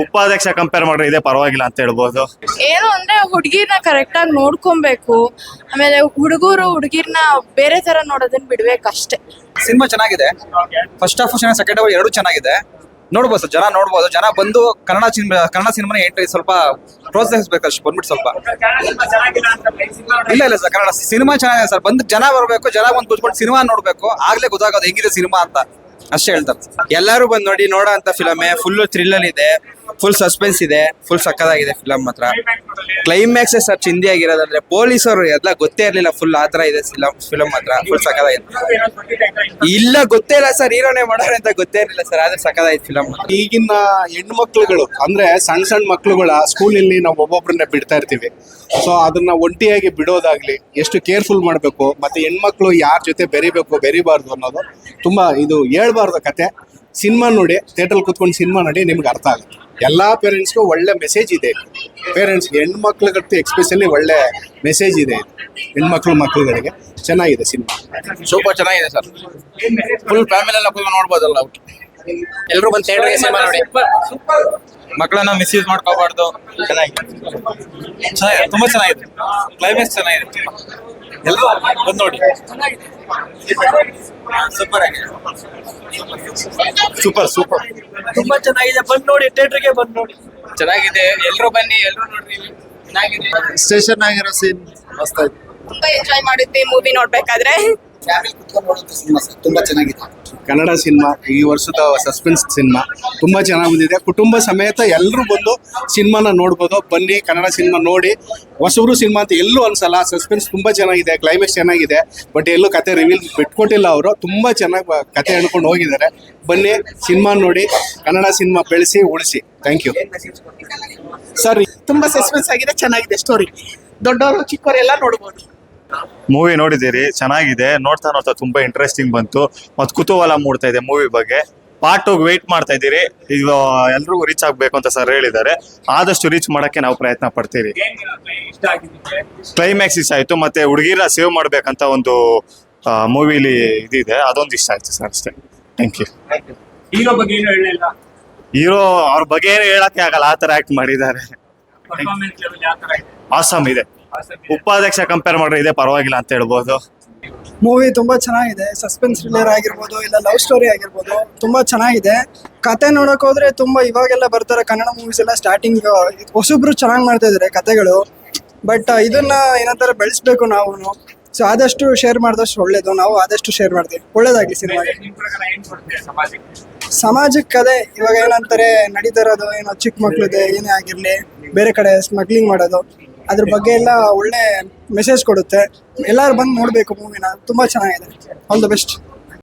ಉಪಾಧ್ಯಕ್ಷ ಕಂಪೇರ್ ಮಾಡ್ರೆ ಇದೆ ಪರವಾಗಿಲ್ಲ ಅಂತ ಹೇಳ್ಬೋದು. ಏನು ಅಂದ್ರೆ ಹುಡುಗಿರ್ನ ಕರೆಕ್ಟ್ ಆಗಿ ನೋಡ್ಕೊಬೇಕು. ಆಮೇಲೆ ಹುಡುಗರು ಹುಡುಗಿರ್ನ ಬೇರೆ ತರ ನೋಡೋದನ್ನ ಬಿಡ್ಬೇಕಷ್ಟೇ ಸಿನಿಮಾ ಚೆನ್ನಾಗಿದೆ. ಫಸ್ಟ್ ಹಾಫ್ ಚೆನ್ನಾಗಿ ಸೆಕೆಂಡ್ ಹಾಫ್ ಎರಡು ಚೆನ್ನಾಗಿದೆ. ನೋಡ್ಬೋದು ಸರ್ ಜನ ನೋಡ್ಬೋದು. ಜನ ಬಂದು ಕನ್ನಡ ಸಿನಿಮಾ ಕನ್ನಡ ಸಿನಿಮಾನ ಎಂಟ್ರಿ ಸ್ವಲ್ಪ ಪ್ರೋತ್ಸಾಹಿಸ್ಬೇಕು ಅಷ್ಟು ಬಂದ್ಬಿಟ್ಟು ಸ್ವಲ್ಪ. ಇಲ್ಲ ಇಲ್ಲ ಸರ್ ಕನ್ನಡ ಸಿನಿಮಾ ಚೆನ್ನಾಗಿದೆ ಸರ್. ಬಂದು ಜನ ಬರಬೇಕು ಜನ ಬಂದು ಕೂತ್ಕೊಂಡು ಸಿನಿಮಾ ನೋಡ್ಬೇಕು. ಆಗ್ಲೇ ಗೊತ್ತಾಗೋದು ಹೆಂಗಿದೆ ಸಿನಿಮಾ ಅಂತ. ಅಷ್ಟೇ ಹೇಳ್ತಾರೆ. ಎಲ್ಲರೂ ಬಂದು ನೋಡಿ ನೋಡೋ ಅಂತ ಫಿಲಮೇ ಫುಲ್ ಥ್ರಿಲ್ಲರ್ ಇದೆ. ಫುಲ್ ಸಸ್ಪೆನ್ಸ್ ಇದೆ ಫುಲ್ ಸಕ್ಕದಾಗಿದೆ ಫಿಲಮ್ ಮಾತ್ರ. ಕ್ಲೈಮ್ಯಾಕ್ಸ್ ಸರ್ ಚಿಂದಿ ಆಗಿರೋದಂದ್ರೆ ಪೊಲೀಸರು ಎಲ್ಲ ಗೊತ್ತೇ ಇರಲಿಲ್ಲ ಫುಲ್ ಆತರ ಇದೆ ಫಿಲಮ್ ಫಿಲಮ್ ಮಾತ್ರ. ಫುಲ್ ಸಕ್ಕದಾಗಿದೆ ಇಲ್ಲ, ಗೊತ್ತೇ ಇಲ್ಲ ಸರ್ ಹೀರೋನೇ ಮಾಡೋರು ಅಂತ ಗೊತ್ತೇ ಇರಲಿಲ್ಲ ಸರ್ ಆದ್ರೆ ಸಕ್ಕದಾಯ್ತು ಫಿಲಮ್ ಈಗಿನ ಹೆಣ್ಮಕ್ಳುಗಳು, ಅಂದ್ರೆ ಸಣ್ಣ ಸಣ್ಣ ಮಕ್ಳುಗಳ ಸ್ಕೂಲಲ್ಲಿ ನಾವು ಒಬ್ಬೊಬ್ರನ್ನ ಬಿಡ್ತಾ ಇರ್ತೀವಿ. ಸೊ ಅದನ್ನ ಒಂಟಿಯಾಗಿ ಬಿಡೋದಾಗ್ಲಿ ಎಷ್ಟು ಕೇರ್ಫುಲ್ ಮಾಡಬೇಕು, ಮತ್ತೆ ಹೆಣ್ಮಕ್ಳು ಯಾರ ಜೊತೆ ಬೆರಿಬೇಕು, ಬೆರಿಬಾರ್ದು ಅನ್ನೋದು ತುಂಬಾ ಇದು ಹೇಳ್ಬಾರ್ದು ಕತೆ. ಸಿನಿಮಾ ನೋಡಿ ಥಿಯೇಟರ್ ಕುತ್ಕೊಂಡು ಸಿನಿಮಾ ನೋಡಿ ನಿಮ್ಗೆ ಅರ್ಥ ಆಗುತ್ತೆ. ಎಲ್ಲ ಪೇರೆಂಟ್ಸ್ಗೂ ಒಳ್ಳೆ ಮೆಸೇಜ್ ಇದೆ. ಪೇರೆಂಟ್ಸ್ ಹೆಣ್ಮಕ್ಳಿಗಂತೂ ಎಕ್ಸ್ಪೆಷಲಿ ಒಳ್ಳೆ ಮೆಸೇಜ್ ಇದೆ. ಹೆಣ್ಮಕ್ಳು ಮಕ್ಳುಗಳಿಗೆ. ಚೆನ್ನಾಗಿದೆ ಸಿನಿಮಾ. ಸೂಪರ್ ಚೆನ್ನಾಗಿದೆ ಸರ್ ಫುಲ್ ಫ್ಯಾಮಿಲಿ ಎಲ್ಲ ಫುಲ್ ನೋಡ್ಬೋದಲ್ಲ ಎಲ್ಲರೂ ಬಂದು ಥಿಯೇಟರ್ಗೆ ಸಿನಿಮಾ ನೋಡಿ. ಮಕ್ಕಳನ್ನ ಮಿಸ್ಯೂಸ್ ಮಾಡ್ಕೋಬಾರ್ದು. ಚೆನ್ನಾಗಿದೆ. ಚೆನ್ನಾಗಿದೆ ತುಂಬಾ ಚೆನ್ನಾಗಿದೆ. ಕ್ಲೈಮ್ಯಾಕ್ಸ್ ಚೆನ್ನಾಗಿದೆ. ಎಲ್ಲರೂ ಬಂದು ನೋಡಿ. ಸೂಪರ್ ಆಗಿದೆ. ಸೂಪರ್ ಸೂಪರ್ ತುಂಬಾ ಚೆನ್ನಾಗಿದೆ. ಬಂದ್ ನೋಡಿ ಥಿಯೇಟರ್ಗೆ ಬಂದ್ ನೋಡಿ. ಚೆನ್ನಾಗಿದೆ. ಎಲ್ಲರೂ ಬನ್ನಿ ಎಲ್ಲರೂ ನೋಡ್ರಿ. ಚೆನ್ನಾಗಿದೆ. ಸ್ಟೇಷನ್ ಆಗಿರೋ ಸೀನ್ ಮಸ್ತ್ ಆಯ್ತು. ತುಂಬಾ ಎಂಜಾಯ್ ಮಾಡಿದ್ವಿ ಮೂವಿ ನೋಡ್ಬೇಕಾದ್ರೆ. ತುಂಬಾ ಚೆನ್ನಾಗಿದೆ. ಕನ್ನಡ ಸಿನಿಮಾ ಈ ವರ್ಷದ ಸಸ್ಪೆನ್ಸ್ ಸಿನಿಮಾ ತುಂಬಾ ಚೆನ್ನಾಗಿ ಬಂದಿದೆ. ಕುಟುಂಬ ಸಮೇತ ಎಲ್ಲರೂ ಬಂದು ಸಿನಿಮಾನ ನೋಡ್ಬೋದು. ಬನ್ನಿ ಕನ್ನಡ ಸಿನಿಮಾ ನೋಡಿ. ಹೊಸಬ್ರು ಸಿನಿಮಾ ಅಂತ ಎಲ್ಲೂ ಅನ್ಸಲ್ಲ. ಸಸ್ಪೆನ್ಸ್ ತುಂಬಾ ಚೆನ್ನಾಗಿದೆ. ಕ್ಲೈಮ್ಯಾಕ್ಸ್ ಚೆನ್ನಾಗಿದೆ. ಬಟ್ ಎಲ್ಲೂ ಕತೆ ರಿವೀಲ್ ಬಿಟ್ಕೊಟ್ಟಿಲ್ಲ ಅವರು. ತುಂಬಾ ಚೆನ್ನಾಗಿ ಕತೆ ಹೇಳ್ಕೊಂಡು ಹೋಗಿದ್ದಾರೆ. ಬನ್ನಿ ಸಿನಿಮಾ ನೋಡಿ ಕನ್ನಡ ಸಿನಿಮಾ ಬೆಳೆಸಿ ಉಳಿಸಿ. Thank you sir. ತುಂಬಾ ಸಸ್ಪೆನ್ಸ್ ಆಗಿದೆ. ಚೆನ್ನಾಗಿದೆ ಸ್ಟೋರಿ ದೊಡ್ಡವರು ಚಿಕ್ಕವರು ಎಲ್ಲ ನೋಡ್ಬೋದು. ಮೂವಿ ನೋಡಿದ್ದೀರಿ? ಚೆನ್ನಾಗಿದೆ. ನೋಡ್ತಾ ನೋಡ್ತಾ ತುಂಬಾ ಇಂಟ್ರೆಸ್ಟಿಂಗ್ ಬಂತು. ಮತ್ತು ಕುತೂಹಲ ಮೂಡ್ತಾ ಇದೆ ಮೂವಿ ಬಗ್ಗೆ. ಪಾರ್ಟ್ ಟು ವೇಟ್ ಮಾಡ್ತಾ ಇದ್ದೀರಿ. ಇದು ಎಲ್ರಿಗೂ ರೀಚ್ ಆಗ್ಬೇಕು ಅಂತ ಸರ್ ಹೇಳಿದ್ದಾರೆ. ಆದಷ್ಟು ರೀಚ್ ಮಾಡಕ್ಕೆ ನಾವು ಪ್ರಯತ್ನ ಪಡ್ತೀವಿ ಕ್ಲೈಮ್ಯಾಕ್ಸ್ ಇಷ್ಟ ಆಯ್ತು. ಮತ್ತೆ ಹುಡುಗಿರ ಸೇವ್ ಮಾಡ್ಬೇಕಂತ ಒಂದು ಮೂವಿಲಿ ಇದಿದೆ. ಅದೊಂದು ಇಷ್ಟ ಆಯ್ತು ಸರ್ ಅಷ್ಟೇ. ಥ್ಯಾಂಕ್ ಯು ಹೀರೋ ಬಗ್ಗೆ ಏನು ಹೇಳಲಿಲ್ಲ ಹೀರೋ ಅವ್ರ ಬಗ್ಗೆ ಏನು ಹೇಳಕ್ಕೆ ಆಗಲ್ಲ. ಆ ತರ ಆಕ್ಟ್ ಮಾಡಿದ್ದಾರೆ. ಆಸಮ್ ಇದೆ. ಉಪಾಧ್ಯಕ್ಷ ಕಂಪೇರ್ ಮಾಡ್ರೆ ಇದೆ ಪರವಾಗಿಲ್ಲ ಅಂತ ಹೇಳ್ಬೋದು. ಮೂವಿ ತುಂಬಾ ಚೆನ್ನಾಗಿದೆ. ಸಸ್ಪೆನ್ಸ್ ಥ್ರಿಲ್ಲರ್ ಆಗಿರ್ಬೋದು, ಇಲ್ಲ ಲವ್ ಸ್ಟೋರಿ ಆಗಿರ್ಬೋದು, ತುಂಬಾ ಚೆನ್ನಾಗಿದೆ. ಕತೆ ನೋಡಕ್ ಹೋದ್ರೆ ತುಂಬಾ ಇವಾಗೆಲ್ಲ ಬರ್ತಾರೆ ಕನ್ನಡ ಮೂವೀಸ್ ಎಲ್ಲ ಸ್ಟಾರ್ಟಿಂಗ್ ಹೊಸಬ್ರು ಚೆನ್ನಾಗಿ ಮಾಡ್ತಾ ಇದಾರೆ ಕತೆಗಳು. ಬಟ್ ಇದನ್ನ ಏನಂತಾರೆ, ಬೆಳೆಸ್ಬೇಕು ನಾವು ಸೊ ಆದಷ್ಟು ಶೇರ್ ಮಾಡಿದಷ್ಟು ಒಳ್ಳೇದು. ನಾವು ಆದಷ್ಟು ಶೇರ್ ಮಾಡ್ತೀವಿ. ಒಳ್ಳೇದಾಗ್ಲಿ ಸಿನಿಮಾ ಸಮಾಜಕ್ಕೆ ಅದೇ ಇವಾಗ ಏನಂತಾರೆ, ನಡೀತಾ ಇರೋದು, ಏನೋ ಚಿಕ್ಕ ಮಕ್ಳಿದೆ ಏನೇ ಆಗಿರ್ಲಿ, ಬೇರೆ ಕಡೆ ಸ್ಮಗ್ಲಿಂಗ್ ಮಾಡೋದು. ಅದ್ರ ಬಗ್ಗೆ ಎಲ್ಲ ಒಳ್ಳೆ ಮೆಸೇಜ್ ಕೊಡುತ್ತೆ. ಎಲ್ಲರೂ ಬಂದು ನೋಡಬೇಕು ಮೂವಿನ ತುಂಬಾ ಚೆನ್ನಾಗಿದೆ. All the best